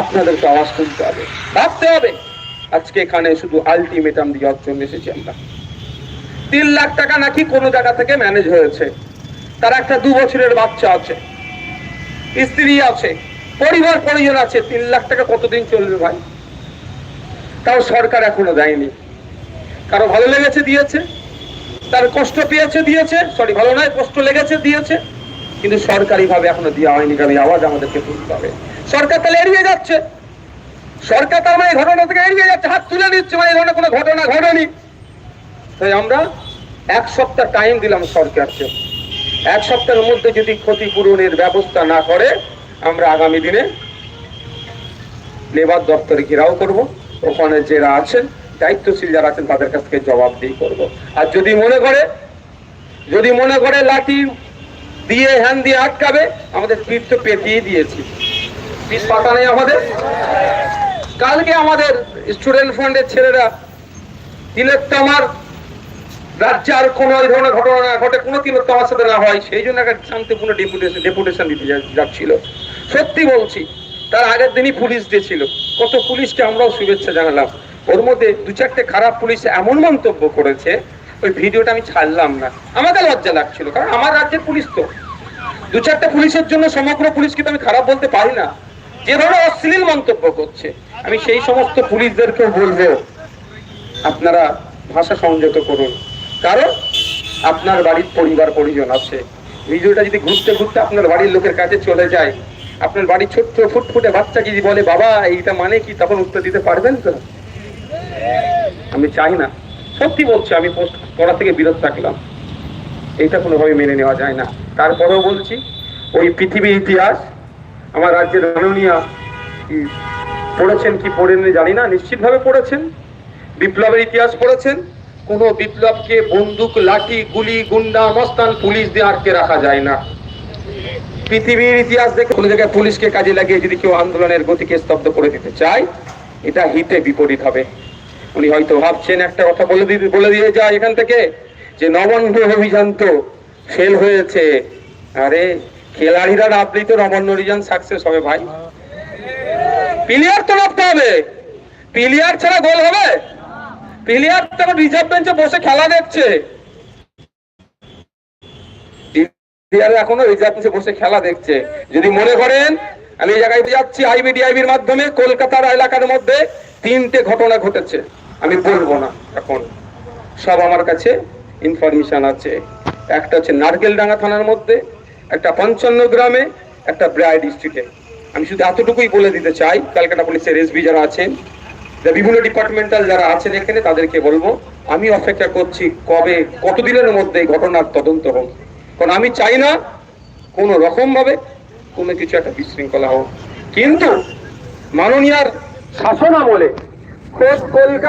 আপনাদেরকে আওয়াজ তুলতে হবে, ভাবতে হবে। আজকে এখানে শুধু আলটিমেটাম দেওয়ার জন্য এসেছি আমরা। তিন লাখ টাকা নাকি কোনো জায়গা থেকে ম্যানেজ হয়েছে। তার একটা দু বছরের বাচ্চা আছে, স্ত্রী আছে, পরিবার পরিজন আছে, তিন লাখ টাকা কতদিন চলবে ভাই? তাও সরকার এখনও দেয়নি। কারও ভালো লেগেছে দিয়েছে, তার কষ্ট পেয়েছে দিয়েছে সরি ভালো নয়, কষ্ট লেগেছে দিয়েছে, কিন্তু সরকারি ভাবে এখনও দেওয়া হয়নি, কারণ আওয়াজ আমাদেরকে তুলতে হবে। সরকার তাহলে এড়িয়ে যাচ্ছে। সরকার তার মানে ঘটনা থেকে এড়িয়ে যাচ্ছে। হাত তুলে নিচ্ছে মানে এই ধরনের কোনো ঘটনা ঘটেনি। তাই আমরা এক সপ্তাহ টাইম দিলাম সরকারকে। এক সপ্তাহের মধ্যে যদি ক্ষতিপূরণের ব্যবস্থা না করে, আমরা আগামী দিনে লেবার দপ্তরে ঘেরাও করব। ওখানে যারা আছেন, দায়িত্বশীল যারা আছেন, তাদের কাছ থেকে জবাবদিহি করব। আর যদি মনে করে, যদি মনে করে লাঠি দিয়ে হ্যান দিয়ে আটকাবে, আমাদের পিঠ তো পেটিয়ে দিয়েছি। পিঠ পাতা নেই আমাদের। কালকে আমাদের স্টুডেন্ট ফান্ডের ছেলেরা তিলোত্তমার রাজ্যে আর কোনো এই ধরনের ঘটনা না ঘটে, কোনো তিলোত্তমার সাথে না হয়। সেই জন্য একটা শান্তিপূর্ণ ডেপুটেশন ডেপুটেশন দিতে যাচ্ছিল। সত্যি বলছি, তার আগের দিনই পুলিশ দিয়েছিল। কত পুলিশকে আমরাও শুভেচ্ছা জানালাম। ওর মধ্যে দু চারটে খারাপ পুলিশ এমন মন্তব্য করেছে, ওই ভিডিওটা আমি ছাড়লাম না। আমাকে লজ্জা লাগছিল, কারণ আমার রাজ্যের পুলিশ তো। দু চারটে পুলিশের জন্য সমগ্র পুলিশকে তো আমি খারাপ বলতে পারি না। যে ধরনের অশ্লীল মন্তব্য করছে। আমি সেই সমস্ত পুলিশদেরকেও বলব, আপনারা ভাষা সংযত করুন। কারণ আপনার বাড়ির পরিবার, পরিজন আছে। ভিডিওটা যদি ঘুরতে ঘুরতে আপনার বাড়ির লোকের কাছে চলে যায়, আপনার বাড়ির ছোট্ট ফুটফুটে বাচ্চা যদি বলে, বাবা, এইটা মানে কি? তখন উত্তর দিতে পারবেন তো? আমি চাই না। সত্যি বলছি, আমি পোস্ট করা থেকে বিরত থাকলাম। এইটা কোনোভাবে মেনে নেওয়া যায় না। তারপরেও বলছি, ওই পৃথিবীর ইতিহাস আমার রাজ্যের মাননীয় কি পড়েছেন কি পড়েননি জানি না, নিশ্চিতভাবে পড়েছেন। বিপ্লবের ইতিহাস পড়েছেন। কোনো বিপ্লবকে বন্দুক, লাঠি, গুলি, গুন্ডা, মস্তান, পুলিশ দিয়ে আটকে রাখা যায় না। পৃথিবীর ইতিহাস দেখে কোনো জায়গায় পুলিশকে কাজে লাগিয়ে যদি কেউ আন্দোলনের গতিকে স্তব্ধ করে দিতে চায়, এটা হিতে বিপরীত হবে। উনি হয়তো ভাবছেন, একটা কথা বলে দিতে বলে দিয়ে যায় এখান থেকে যে নবান্ন অভিযান তো ফেল হয়েছে। আরে খেলাড়িরা নামলেই তো নবান্ন অভিযান সাকসেস হবে ভাই। প্লেয়ার তো নামতে হবে। প্লেয়ার ছাড়া গোল হবে? প্লেয়ার তো রিজার্ভ বেঞ্চে বসে খেলা দেখছে। এখনও রিজার্ভ বেঞ্চে বসে খেলা দেখছে। যদি মনে করেন, আমি এই জায়গায় যাচ্ছি আইবিডিআইবির মাধ্যমে, কলকাতার এলাকার মধ্যে তিনটে ঘটনা ঘটেছে। আমি বলব না এখন। সব আমার কাছে ইনফরমেশন আছে। একটা হচ্ছে নারকেলডাঙ্গা থানার মধ্যে একটা পঞ্চান্ন গ্রামে একটা ব্রায় ডিস্ট্রিক্টে। আমি শুধু এতটুকুই বলে দিতে চাই, ক্যালকাটা পুলিশের এসবি যারা আছেন যা বিভিন্ন ডিপার্টমেন্টাল যারা আছেন এখানে, তাদেরকে বলব, আমি অপেক্ষা করছি কবে, কতদিনের মধ্যে এই ঘটনার তদন্ত হোক। কারণ আমি চাই না কোনো রকম ভাবে কোনো কিছু একটা বিশৃঙ্খলা হোক। কিন্তু মাননীয়ার শাসন আমলে খোদ কলকাতা